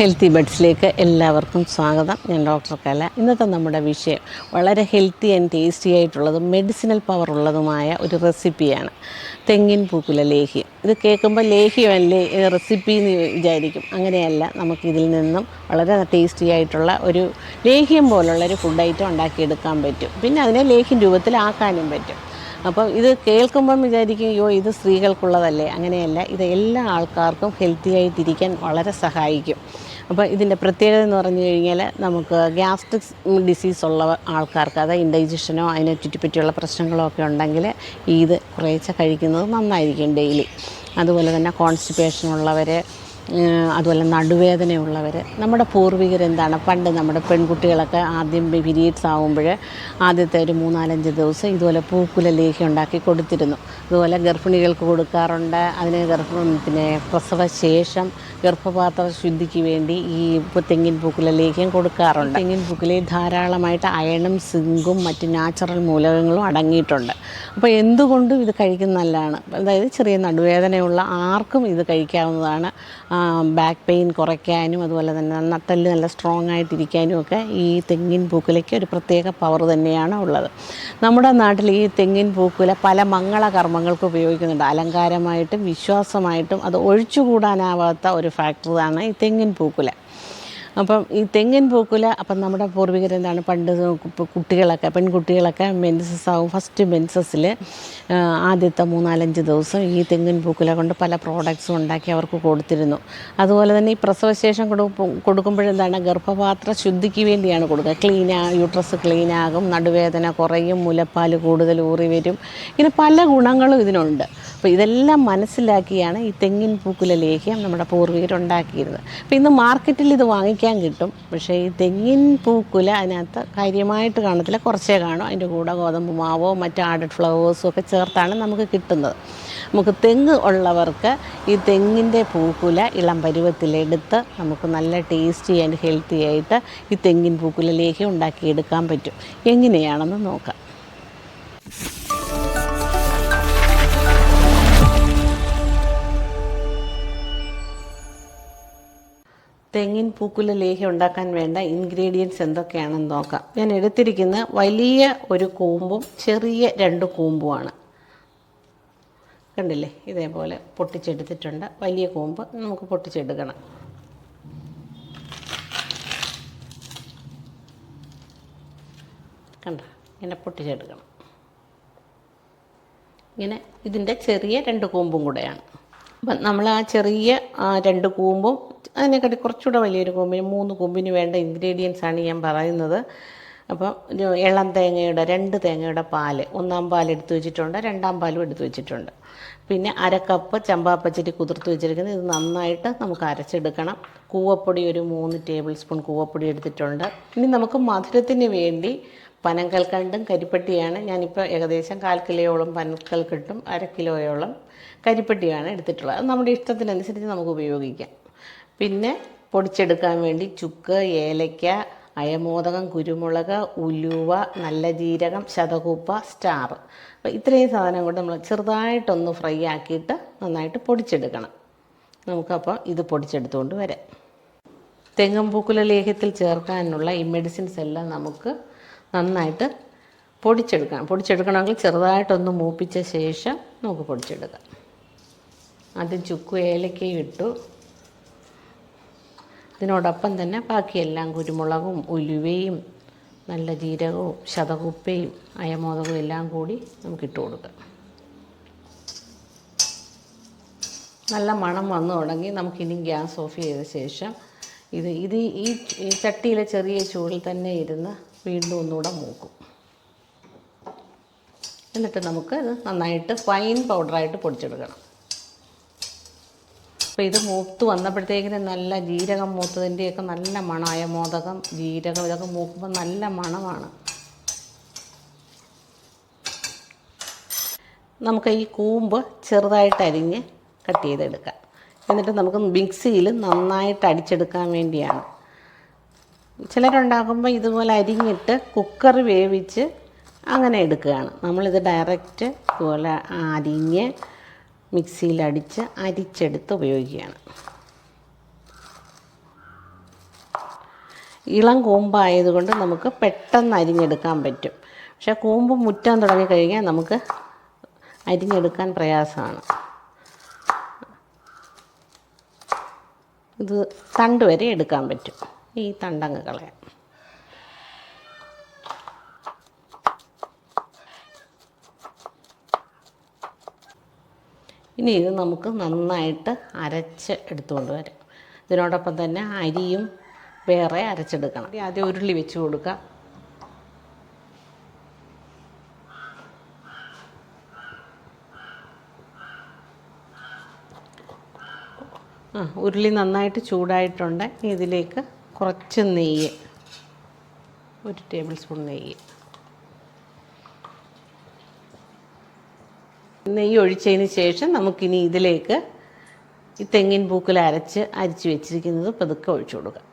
Healthy ബഡ്സിലേക്ക് എല്ലാവർക്കും സ്വാഗതം. ഞാൻ ഡോക്ടർ കല. ഇന്നത്തെ നമ്മുടെ വിഷയം വളരെ ഹെൽത്തി ആൻഡ് ടേസ്റ്റി ആയിട്ടുള്ളതും മെഡിസിനൽ പവർ ഉള്ളതുമായ ഒരു റെസിപ്പിയാണ് തെങ്ങിൻ പൂക്കുല ലേഹ്യം. ഇത് കേൾക്കുമ്പോൾ ലേഹ്യമല്ലേ റെസിപ്പി എന്ന് വിചാരിക്കും. അങ്ങനെയല്ല നമുക്കിതിൽ നിന്നും വളരെ ടേസ്റ്റി ആയിട്ടുള്ള ഒരു ലേഹ്യം പോലുള്ള ഒരു ഫുഡ് ഐറ്റം ഉണ്ടാക്കിയെടുക്കാൻ പറ്റും. പിന്നെ അതിനെ ലേഹ്യം രൂപത്തിലാക്കാനും പറ്റും. അപ്പോൾ ഇത് കേൾക്കുമ്പം വിചാരിക്കും അയ്യോ ഇത് സ്ത്രീകൾക്കുള്ളതല്ലേ? അങ്ങനെയല്ല. ഇത് എല്ലാ ആൾക്കാർക്കും ഹെൽത്തി ആയിട്ടിരിക്കാൻ വളരെ സഹായിക്കും. അപ്പോൾ ഇതിന്റെ പ്രത്യേകത എന്ന് പറഞ്ഞു കഴിഞ്ഞാൽ നമുക്ക് ഗ്യാസ്ട്രിക് ഡിസീസ് ഉള്ള ആൾക്കാർക്ക് അതായത് ഇൻഡൈജഷനോ അതിനെ ചുറ്റിപ്പറ്റിയുള്ള പ്രശ്നങ്ങളോ ഒക്കെ ഉണ്ടെങ്കിൽ ഇത് കുറേച്ച കഴിക്കുന്നത് നന്നായിരിക്കും ഡെയിലി. അതുപോലെ തന്നെ കോൺസ്റ്റിപ്പേഷൻ ഉള്ളവർ അതുപോലെ നടുവേദനയുള്ളവർ നമ്മുടെ പൂർവികർ എന്താണ് പണ്ട് നമ്മുടെ പെൺകുട്ടികളൊക്കെ ആദ്യം പീരീഡ്സ് ആകുമ്പോൾ ആദ്യത്തെ ഒരു മൂന്നാലഞ്ച് ദിവസം ഇതുപോലെ പൂക്കുല ലേഹ്യം ഉണ്ടാക്കി കൊടുത്തിരുന്നു. അതുപോലെ ഗർഭിണികൾക്ക് കൊടുക്കാറുണ്ട്. അതിന് ഗർഭ പിന്നെ പ്രസവശേഷം ഗർഭപാത്ര ശുദ്ധിക്ക് വേണ്ടി ഈ തെങ്ങിൻ പൂക്കുല ലേഹ്യം കൊടുക്കാറുണ്ട്. തെങ്ങിൻ പൂക്കുലയിൽ ധാരാളമായിട്ട് അയണും സിങ്കും മറ്റ് നാച്ചുറൽ മൂലകങ്ങളും അടങ്ങിയിട്ടുണ്ട്. അപ്പോൾ എന്തുകൊണ്ടും ഇത് കഴിക്കുന്ന നല്ലതാണ് അതായത് ചെറിയ നടുവേദനയുള്ള ആർക്കും ഇത് കഴിക്കാവുന്നതാണ്. ബാക്ക് പെയിൻ കുറയ്ക്കാനും അതുപോലെ തന്നെ നട്ടൽ നല്ല സ്ട്രോങ് ആയിട്ടിരിക്കാനും ഒക്കെ ഈ തെങ്ങിൻ പൂക്കുലയ്ക്ക് ഒരു പ്രത്യേക പവർ തന്നെയാണ് ഉള്ളത്. നമ്മുടെ നാട്ടിൽ ഈ തെങ്ങിൻ പൂക്കുല പല മംഗള കർമ്മങ്ങൾക്ക് ഉപയോഗിക്കുന്നുണ്ട്. അലങ്കാരമായിട്ടും വിശ്വാസമായിട്ടും അത് ഒഴിച്ചുകൂടാനാവാത്ത ഒരു ഫാക്ടറാണ് ഈ തെങ്ങിൻ പൂക്കുല. അപ്പം ഈ തെങ്ങിൻ പൂക്കുല അപ്പം നമ്മുടെ പൂർവികർ എന്താണ്? പണ്ട് കുട്ടികളൊക്കെ പെൺകുട്ടികളൊക്കെ മെൻസസ് ആവും. ഫസ്റ്റ് മെൻസസിൽ ആദ്യത്തെ മൂന്നാലഞ്ച് ദിവസം ഈ തെങ്ങിൻ പൂക്കുല കൊണ്ട് പല പ്രോഡക്ട്സും ഉണ്ടാക്കി അവർക്ക് കൊടുത്തിരുന്നു. അതുപോലെ തന്നെ ഈ പ്രസവശേഷം കൊടുക്കുമ്പോഴെന്താണ്? ഗർഭപാത്ര ശുദ്ധിക്ക് വേണ്ടിയാണ് കൊടുക്കുക. ക്ലീനാ യൂട്രസ് ക്ലീനാകും നടുവേദന കുറയും മുലപ്പാൽ കൂടുതൽ ഊറി വരും. ഇങ്ങനെ പല ഗുണങ്ങളും ഇതിനുണ്ട്. അപ്പോൾ ഇതെല്ലാം മനസ്സിലാക്കിയാണ് ഈ തെങ്ങിൻ പൂക്കുല ലേഹ്യം നമ്മുടെ പൂർവികർ ഉണ്ടാക്കിയിരുന്നത്. അപ്പോൾ ഇന്ന് മാർക്കറ്റിൽ ഇത് വാങ്ങിക്കാൻ കിട്ടും. പക്ഷേ ഈ തെങ്ങിൻ പൂക്കുല അതിനകത്ത് കാര്യമായിട്ട് കാണത്തില്ല. കുറച്ചേ കാണും. അതിന്റെ കൂടെ ഗോതമ്പ് മാവോ മറ്റ് ആഡഡ് ഫ്ലവേഴ്സും ഒക്കെ ചേർത്താണ് നമുക്ക് കിട്ടുന്നത്. നമുക്ക് തെങ്ങ് ഉള്ളവർക്ക് ഈ തെങ്ങിന്റെ പൂക്കുല ഇളം പരുവത്തിലെടുത്ത് നമുക്ക് നല്ല ടേസ്റ്റി ആൻഡ് ഹെൽത്തി ആയിട്ട് ഈ തെങ്ങിൻ പൂക്കുല ലേഹ്യം ഉണ്ടാക്കിയെടുക്കാൻ പറ്റും. എങ്ങനെയാണെന്ന് നോക്കാം. തെങ്ങിൻ പൂക്കുല ലേഹ്യം ഉണ്ടാക്കാൻ വേണ്ട ഇൻഗ്രീഡിയൻസ് എന്തൊക്കെയാണെന്ന് നോക്കാം. ഞാൻ എടുത്തിരിക്കുന്ന വലിയ ഒരു കൂമ്പും ചെറിയ രണ്ട് കൂമ്പുമാണ്. കണ്ടില്ലേ? ഇതേപോലെ പൊട്ടിച്ചെടുത്തിട്ടുണ്ട്. വലിയ കൂമ്പ് നമുക്ക് പൊട്ടിച്ചെടുക്കണം. കണ്ട? ഇങ്ങനെ പൊട്ടിച്ചെടുക്കണം. ഇങ്ങനെ ഇതിന്റെ ചെറിയ രണ്ട് കൂമ്പും കൂടെയാണ്. അപ്പം നമ്മൾ ആ ചെറിയ രണ്ട് കൂമ്പും അതിനെക്കാട്ടി കുറച്ചുകൂടെ വലിയൊരു കൊമ്പിന് മൂന്ന് കൊമ്പിന് വേണ്ട ഇൻഗ്രീഡിയൻസ് ആണ് ഞാൻ പറയുന്നത്. അപ്പം ഇളം തേങ്ങയുടെ രണ്ട് തേങ്ങയുടെ പാൽ ഒന്നാം പാൽ എടുത്തു വെച്ചിട്ടുണ്ട് രണ്ടാം പാലും എടുത്തു വെച്ചിട്ടുണ്ട്. പിന്നെ അര കപ്പ് ചമ്പാപ്പച്ചരി കുതിർത്ത് വെച്ചിരിക്കുന്നത് ഇത് നന്നായിട്ട് നമുക്ക് അരച്ചെടുക്കണം. കൂവപ്പൊടി ഒരു മൂന്ന് ടേബിൾ സ്പൂൺ കൂവപ്പൊടി എടുത്തിട്ടുണ്ട്. ഇനി നമുക്ക് മധുരത്തിന് വേണ്ടി പനങ്കൽക്കണ്ടും കരിപ്പട്ടിയാണ്. ഞാനിപ്പോൾ ഏകദേശം കാൽ കിലോയോളം പനക്കൽക്കട്ടും അര കിലോയോളം കരിപ്പട്ടിയാണ് എടുത്തിട്ടുള്ളത്. അത് നമ്മുടെ ഇഷ്ടത്തിനനുസരിച്ച് നമുക്ക് ഉപയോഗിക്കാം. പിന്നെ പൊടിച്ചെടുക്കാൻ വേണ്ടി ചുക്ക് ഏലയ്ക്ക അയമോദകം കുരുമുളക് ഉലുവ നല്ല ജീരകം ശതകൂപ്പ സ്റ്റാർ. അപ്പോൾ ഇത്രയും സാധനം കൊണ്ട് നമ്മൾ ചെറുതായിട്ടൊന്ന് ഫ്രൈ ആക്കിയിട്ട് നന്നായിട്ട് പൊടിച്ചെടുക്കണം. നമുക്കപ്പോൾ ഇത് പൊടിച്ചെടുത്തുകൊണ്ട് വരാം. തെങ്ങമ്പൂക്കുല ലേഹ്യത്തിൽ ചേർക്കാനുള്ള ഈ മെഡിസിൻസ് എല്ലാം നമുക്ക് നന്നായിട്ട് പൊടിച്ചെടുക്കണം. പൊടിച്ചെടുക്കണമെങ്കിൽ ചെറുതായിട്ടൊന്ന് മൂപ്പിച്ച ശേഷം നമുക്ക് പൊടിച്ചെടുക്കാം. ആദ്യം ചുക്ക് ഏലക്കയും ഇട്ടു. ഇതിനോടൊപ്പം തന്നെ ബാക്കിയെല്ലാം കുരുമുളകും ഉലുവയും നല്ല ജീരകവും ശതകുപ്പയും അയമോദകവും എല്ലാം കൂടി നമുക്ക് ഇട്ട് കൊടുക്കാം. നല്ല മണം വന്നു തുടങ്ങി. നമുക്കിനി ഗ്യാസ് ഓഫ് ചെയ്ത ശേഷം ഇത് ഇത് ഈ ചട്ടിയിലെ ചെറിയ ചൂടിൽ തന്നെ ഇരുന്ന് വീണ്ടും ഒന്നുകൂടെ മൂക്കും. എന്നിട്ട് നമുക്ക് ഇത് നന്നായിട്ട് ഫൈൻ പൗഡറായിട്ട് പൊടിച്ചെടുക്കണം. അപ്പോൾ ഇത് മൂത്ത് വന്നപ്പോഴത്തേക്കിന് നല്ല ജീരകം മൂത്തതിന്റെയൊക്കെ നല്ല മണമായ മോദകം ജീരകം ഇതൊക്കെ മൂക്കുമ്പോൾ നല്ല മണമാണ്. നമുക്ക് ഈ കൂമ്പ് ചെറുതായിട്ട് അരിഞ്ഞ് കട്ട് ചെയ്തെടുക്കാം. എന്നിട്ട് നമുക്ക് മിക്സിയിൽ നന്നായിട്ട് അടിച്ചെടുക്കാൻ വേണ്ടിയാണ്. ചിലരുണ്ടാക്കുമ്പോൾ ഇതുപോലെ അരിഞ്ഞിട്ട് കുക്കർ വേവിച്ച് അങ്ങനെ എടുക്കുകയാണ്. നമ്മളിത് ഡയറക്റ്റ് ഇതുപോലെ അരിഞ്ഞ് മിക്സിയിൽ അടിച്ച് അരിച്ചെടുത്ത് ഉപയോഗിക്കുകയാണ്. ഇളം കൂമ്പായതുകൊണ്ട് നമുക്ക് പെട്ടെന്ന് അരിഞ്ഞെടുക്കാൻ പറ്റും. പക്ഷേ കൂമ്പ് മുറ്റാൻ തുടങ്ങിക്കഴിഞ്ഞാൽ നമുക്ക് അരിഞ്ഞെടുക്കാൻ പ്രയാസമാണ്. ഇത് തണ്ട് വരെ എടുക്കാൻ പറ്റും. ഈ തണ്ടങ്ങ് കളയാം ഇനി ഇത് നമുക്ക് നന്നായിട്ട് അരച്ച് എടുത്തുകൊണ്ട് വരാം. ഇതിനോടൊപ്പം തന്നെ അരിയും വേറെ അരച്ചെടുക്കണം. ആദ്യം ഉരുളി വെച്ച് കൊടുക്കുക ആ ഉരുളി നന്നായിട്ട് ചൂടായിട്ടുണ്ട്. ഇതിലേക്ക് കുറച്ച് നെയ്യ് ഒരു ടേബിൾ സ്പൂൺ നെയ്യ്. നെയ്യ് ഒഴിച്ചതിന് ശേഷം നമുക്കിനി ഇതിലേക്ക് ഈ തെങ്ങിൻ പൂക്കിൽ അരച്ച് അരിച്ച് വെച്ചിരിക്കുന്നത് പതുക്കെ ഒഴിച്ചു കൊടുക്കാം.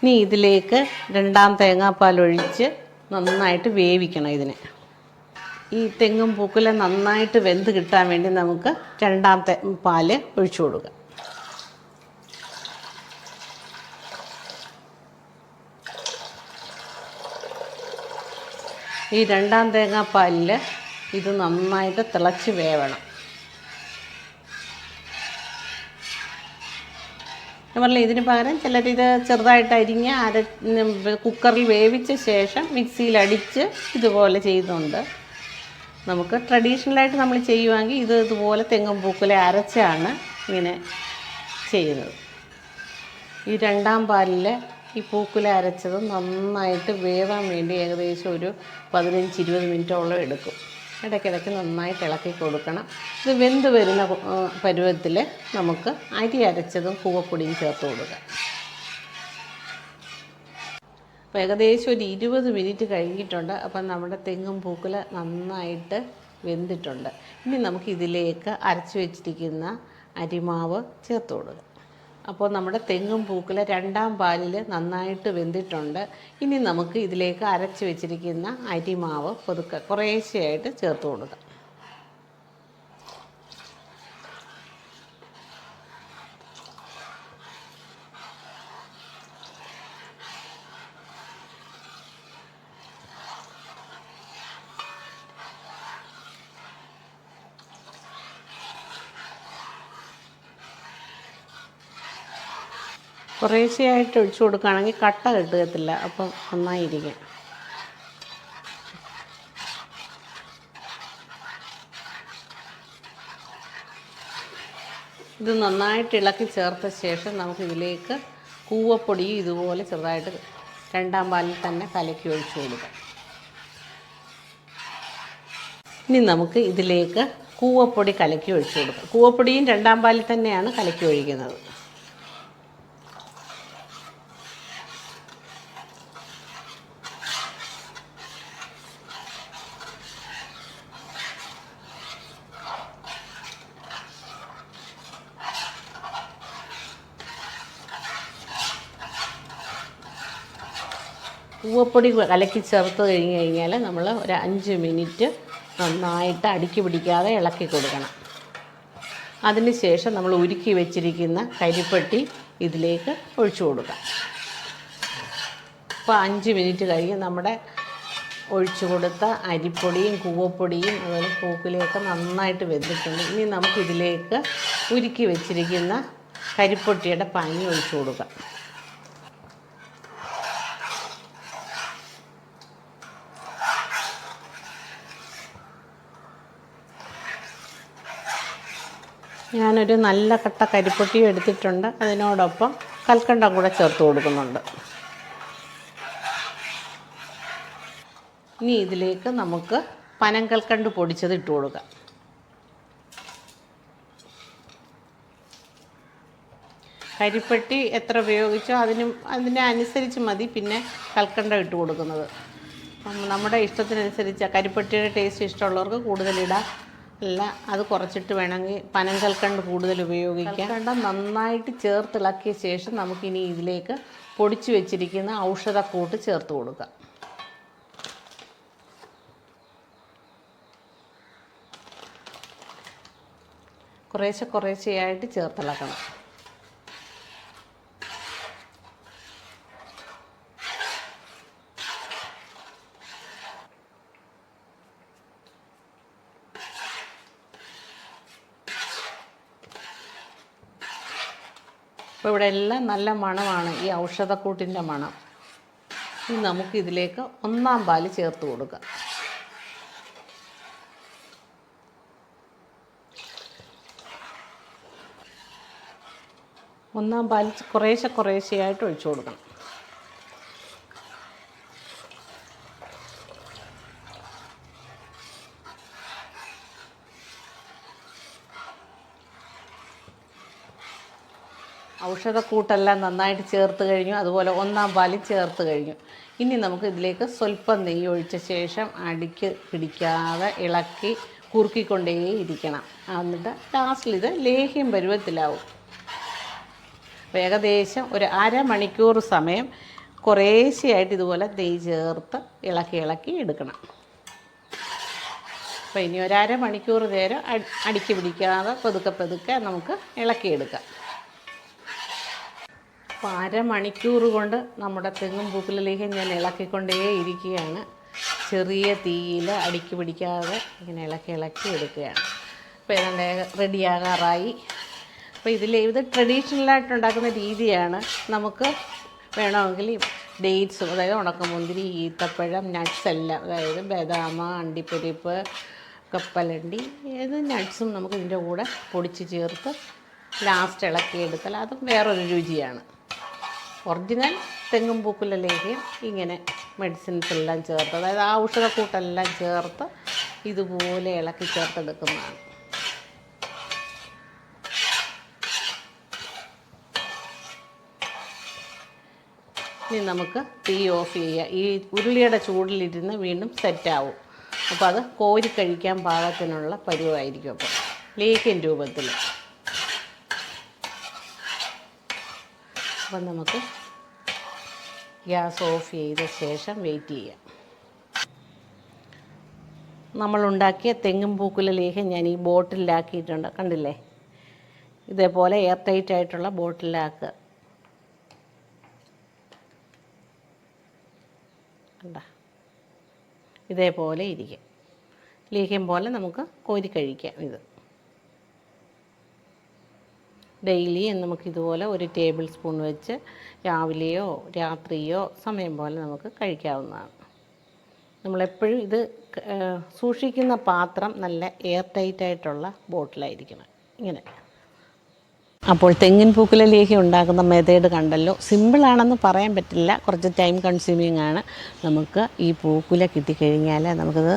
ഇനി ഇതിലേക്ക് രണ്ടാം തേങ്ങാപ്പാൽ ഒഴിച്ച് നന്നായിട്ട് വേവിക്കണം ഇതിനെ. ഈ തെങ്ങും പൂക്കുല നന്നായിട്ട് വെന്ത് കിട്ടാൻ വേണ്ടി നമുക്ക് രണ്ടാം പാൽ ഒഴിച്ചു കൊടുക്കാം. ഈ രണ്ടാം തേങ്ങാപ്പാലിൽ ഇത് നന്നായിട്ട് തിളച്ച് വേവണം. ഞാൻ പറഞ്ഞില്ല ഇതിന് പകരം ചിലരിത് ചെറുതായിട്ട് അരിഞ്ഞ് അര കുക്കറിൽ വേവിച്ച ശേഷം മിക്സിയിൽ അടിച്ച് ഇതുപോലെ ചെയ്യുന്നുണ്ട് നമുക്ക് ട്രഡീഷണലായിട്ട് നമ്മൾ ചെയ്യുവാണെങ്കിൽ ഇത് ഇതുപോലെ തെങ്ങും പൂക്കലെ അരച്ചാണ് ഇങ്ങനെ ചെയ്യുന്നത്. ഈ രണ്ടാം പാലിൽ ഈ പൂക്കുല അരച്ചത് നന്നായിട്ട് വേവാൻ വേണ്ടി ഏകദേശം ഒരു പതിനഞ്ച് ഇരുപത് മിനിറ്റോളം എടുക്കും. ഇടയ്ക്കിടയ്ക്ക് നന്നായിട്ട് ഇളക്കി കൊടുക്കണം. ഇത് വെന്ത് വരുന്ന പരുവത്തിൽ നമുക്ക് അരി അരച്ചതും കൂവപ്പൊടിയും ചേർത്ത് കൊടുക്കാം. അപ്പോൾ ഏകദേശം ഒരു ഇരുപത് മിനിറ്റ് കഴിഞ്ഞിട്ടുണ്ട്. അപ്പം നമ്മുടെ തെങ്ങും പൂക്കുല നന്നായിട്ട് വെന്തിട്ടുണ്ട്. ഇനി നമുക്ക് ഇതിലേക്ക് അരച്ച് വെച്ചിരിക്കുന്ന അരിമാവ് ചേർത്ത് കൊടുക്കുക അപ്പോൾ നമ്മുടെ തെങ്ങും പൂക്കളെ രണ്ടാം പാലിൽ നന്നായിട്ട് വെന്തിട്ടുണ്ട്. ഇനി നമുക്ക് ഇതിലേക്ക് അരച്ച് വെച്ചിരിക്കുന്ന അരിമാവ് പുതുക്ക കുറേശ്ശെയായിട്ട് ചേർത്ത് കൊടുക്കാം. കുറേശ്ശെയായിട്ട് ഒഴിച്ചു കൊടുക്കുകയാണെങ്കിൽ കട്ട കിട്ടുകത്തില്ല അപ്പം നന്നായിരിക്കും. ഇത് നന്നായിട്ട് ഇളക്കി ചേർത്ത ശേഷം നമുക്ക് ഇതിലേക്ക് കൂവപ്പൊടിയും ഇതുപോലെ ചെറുതായിട്ട് രണ്ടാം പാലിൽ തന്നെ കലക്കി ഒഴിച്ചു കൊടുക്കാം. ഇനി നമുക്ക് ഇതിലേക്ക് കൂവപ്പൊടി കലക്കി ഒഴിച്ചു കൊടുക്കാം. കൂവപ്പൊടിയും രണ്ടാം പാലിൽ തന്നെയാണ് കലക്കി ഒഴിക്കുന്നത്. പൂവപ്പൊടി കലക്കി ചേർത്ത് കഴിഞ്ഞ് കഴിഞ്ഞാൽ നമ്മൾ ഒരു അഞ്ച് മിനിറ്റ് നന്നായിട്ട് അടുക്കി പിടിക്കാതെ ഇളക്കി കൊടുക്കണം. അതിന് ശേഷം നമ്മൾ ഉരുക്കി വെച്ചിരിക്കുന്ന കരിപ്പെട്ടി ഇതിലേക്ക് ഒഴിച്ചു കൊടുക്കാം. അപ്പോൾ അഞ്ച് മിനിറ്റ് കഴിഞ്ഞ് നമ്മുടെ ഒഴിച്ചു കൊടുത്ത അരിപ്പൊടിയും കൂവപ്പൊടിയും അതുപോലെ പൂക്കുലയൊക്കെ നന്നായിട്ട് വെന്തിട്ടുണ്ട്. ഇനി നമുക്കിതിലേക്ക് ഉരുക്കി വെച്ചിരിക്കുന്ന കരിപ്പൊട്ടിയുടെ പാനി ഒഴിച്ചു കൊടുക്കാം. ഞാനൊരു നല്ല കട്ട കരിപ്പൊട്ടിയും എടുത്തിട്ടുണ്ട്. അതിനോടൊപ്പം കൽക്കണ്ടം കൂടെ ചേർത്ത് കൊടുക്കുന്നുണ്ട്. ഇനി ഇതിലേക്ക് നമുക്ക് പനം കൽക്കണ്ട് പൊടിച്ചത് ഇട്ട് കൊടുക്കാം. കരിപ്പെട്ടി എത്ര ഉപയോഗിച്ചോ അതിനും അതിനെ അനുസരിച്ച് മതി. പിന്നെ കൽക്കണ്ടം ഇട്ട് കൊടുക്കുന്നത്. നമ്മുടെ ഇഷ്ടത്തിനനുസരിച്ച് കരിപ്പെട്ടിയുടെ ടേസ്റ്റ് ഇഷ്ടമുള്ളവർക്ക് കൂടുതലിടാം അല്ല അത് കുറച്ചിട്ട് വേണമെങ്കിൽ പനം കൽക്കണ്ട് കൂടുതൽ ഉപയോഗിക്കാം. കണ്ട നന്നായിട്ട് ചേർത്തിളക്കിയ ശേഷം നമുക്കിനി ഇതിലേക്ക് പൊടിച്ചു വെച്ചിരിക്കുന്ന ഔഷധക്കൂട്ട് ചേർത്ത് കൊടുക്കാം. കുറേശ്ശെ കുറേശ്ശെയായിട്ട് ചേർത്തിളക്കണം. അപ്പോൾ ഇവിടെ എല്ലാം നല്ല മണമാണ് ഈ ഔഷധക്കൂട്ടിന്റെ മണം. ഇനി നമുക്ക് ഇതിലേക്ക് ഒന്നാം പാൽ ചേർത്ത് കൊടുക്കാം. ഒന്നാം പാൽ കുറേശ്ശെ കുറേശ്ശെയായിട്ട് ഒഴിച്ചു കൊടുക്കണം. ഔഷധക്കൂട്ടെല്ലാം നന്നായിട്ട് ചേർത്ത് കഴിഞ്ഞു. അതുപോലെ ഒന്നാം പാലും ചേർത്ത് കഴിഞ്ഞു. ഇനി നമുക്ക് ഇതിലേക്ക് സ്വല്പം നെയ്യ് ഒഴിച്ച ശേഷം അടിക്ക് പിടിക്കാതെ ഇളക്കി കുറുക്കിക്കൊണ്ടേ ഇരിക്കണം എന്നിട്ട് ലാസ്റ്റിൽ ഇത് ലേഹ്യം പരുവത്തിലാവും. ഏകദേശം ഒരു അരമണിക്കൂർ സമയം കുറേശ്ശെയായിട്ട് ഇതുപോലെ നെയ്യ് ചേർത്ത് ഇളക്കി ഇളക്കി എടുക്കണം. അപ്പോൾ ഇനി ഒരു അരമണിക്കൂർ നേരം അടി- അടിക്ക് പിടിക്കാതെ പതുക്കെ പതുക്കെ നമുക്ക് ഇളക്കിയെടുക്കാം. അപ്പോൾ അരമണിക്കൂർ കൊണ്ട് നമ്മുടെ തെങ്ങും പൂക്കളിലേക്കും ഞാൻ ഇളക്കിക്കൊണ്ടേ ഇരിക്കുകയാണ് ചെറിയ തീയിൽ അടുക്കി പിടിക്കാതെ ഇങ്ങനെ ഇളക്കി ഇളക്കി എടുക്കുകയാണ്. അപ്പോൾ ഏതാണ്ട് റെഡിയാകാറായി. അപ്പോൾ ഇതിൽ ഇത് ട്രഡീഷണലായിട്ട് ഉണ്ടാക്കുന്ന രീതിയാണ്. നമുക്ക് വേണമെങ്കിൽ ഡേറ്റ്സ് അതായത് ഉണക്കമുന്തിരി ഈത്തപ്പഴം നട്ട്സ് എല്ലാം അതായത് ബദാമ അണ്ടിപ്പരിപ്പ് കപ്പലണ്ടി ഏത് നട്ട്സും നമുക്ക് ഇതിന്റെ കൂടെ പൊടിച്ച് ചേർത്ത് ലാസ്റ്റ് ഇളക്കി ഇളക്കിയെടുത്താൽ അതും വേറൊരു രുചിയാണ്. ഒറിജിനൽ തെങ്ങും പൂക്കുല ലേഹ്യം ഇങ്ങനെ മെഡിസിൻസ് എല്ലാം ചേർത്ത് അതായത് ആ ഔഷധക്കൂട്ടെല്ലാം ചേർത്ത് ഇതുപോലെ ഇളക്കി ചേർത്തെടുക്കുന്നതാണ്. ഇനി നമുക്ക് തീ ഓഫ് ചെയ്യുക ഈ ഉരുളിയുടെ ചൂടിലിരുന്ന് വീണ്ടും സെറ്റാവും അപ്പോൾ അത് കോരി കഴിക്കാൻ പാകത്തിനുള്ള പരുവായിരിക്കും. അപ്പോൾ ലേഹ്യൻ രൂപത്തിൽ അപ്പം നമുക്ക് ഗ്യാസ് ഓഫ് ചെയ്ത ശേഷം വെയിറ്റ് ചെയ്യാം. നമ്മളുണ്ടാക്കിയ തെങ്ങും പൂക്കുല ലേഹ്യം ഞാൻ ഈ ബോട്ടിലാക്കിയിട്ടുണ്ട്. കണ്ടില്ലേ? ഇതേപോലെ എയർ ടൈറ്റ് ആയിട്ടുള്ള ബോട്ടിലാക്കുക. കണ്ട? ഇതേപോലെ ഇരിക്കും. ലേഹ്യം പോലെ നമുക്ക് കോരി കഴിക്കാം ഇത്. ഡെയിലി നമുക്ക് ഇതുപോലെ ഒരു ടേബിൾ സ്പൂൺ വെച്ച് രാവിലെയോ രാത്രിയോ സമയം പോലെ നമുക്ക് കഴിക്കാവുന്നതാണ്. നമ്മളെപ്പോഴും ഇത് സൂക്ഷിക്കുന്ന പാത്രം നല്ല എയർ ടൈറ്റായിട്ടുള്ള ബോട്ടിലായിരിക്കണം. ഇങ്ങനെ. അപ്പോൾ തെങ്ങിൻ പൂക്കുല ലേഹ്യം ഉണ്ടാക്കുന്ന മെത്തേഡ് കണ്ടല്ലോ. സിമ്പിളാണെന്ന് പറയാൻ പറ്റില്ല. കുറച്ച് ടൈം കൺസ്യൂമിങ് ആണ്. നമുക്ക് ഈ പൂക്കുല കിട്ടിക്കഴിഞ്ഞാൽ നമുക്കത്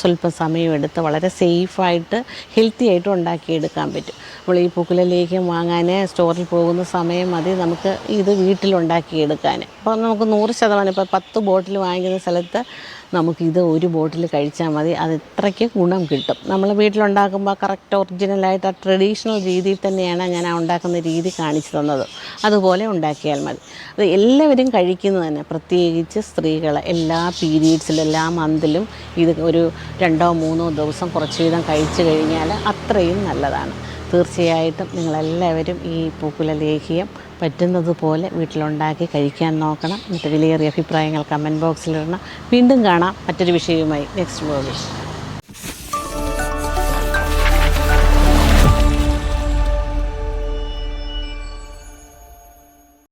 സ്വല്പം സമയമെടുത്ത് വളരെ സേഫായിട്ട് ഹെൽത്തി ആയിട്ട് ഉണ്ടാക്കിയെടുക്കാൻ പറ്റും. അപ്പോൾ ഈ പൂക്കുല ലേഹ്യം വാങ്ങാൻ സ്റ്റോറിൽ പോകുന്ന സമയം മതി നമുക്ക് ഇത് വീട്ടിലുണ്ടാക്കിയെടുക്കാൻ അപ്പോൾ നമുക്ക് നൂറ് ശതമാനം ഇപ്പോൾ പത്ത് ബോട്ടിൽ വാങ്ങിക്കുന്ന സ്ഥലത്ത് നമുക്കിത് ഒരു ബോട്ടിൽ കഴിച്ചാൽ മതി. അത് ഇത്രയ്ക്ക് ഗുണം കിട്ടും. നമ്മൾ വീട്ടിലുണ്ടാക്കുമ്പോൾ കറക്റ്റ് ഒറിജിനലായിട്ട് ആ ട്രഡീഷണൽ രീതിയിൽ തന്നെയാണ് ഞാൻ ആ ഉണ്ടാക്കുന്ന രീതി കാണിച്ചു തന്നത്. അതുപോലെ ഉണ്ടാക്കിയാൽ മതി. അത് എല്ലാവരും കഴിക്കുന്നത് തന്നെ. പ്രത്യേകിച്ച് സ്ത്രീകൾ എല്ലാ പീരീഡ്സിലും എല്ലാ മന്തിലും ഇത് ഒരു രണ്ടോ മൂന്നോ ദിവസം കുറച്ച് വീതം കഴിച്ചു കഴിഞ്ഞാൽ അത്രയും നല്ലതാണ്. തീർച്ചയായിട്ടും നിങ്ങളെല്ലാവരും ഈ പൂക്കുല ലേഹ്യം പറ്റുന്നത് പോലെ വീട്ടിലുണ്ടാക്കി കഴിക്കാൻ നോക്കണം. എന്നിട്ട് വിലയേറിയ അഭിപ്രായങ്ങൾ കമന്റ് ബോക്സിലിടണം വീണ്ടും കാണാം മറ്റൊരു വിഷയവുമായി. നെക്സ്റ്റ് വ്ലോഗിൽ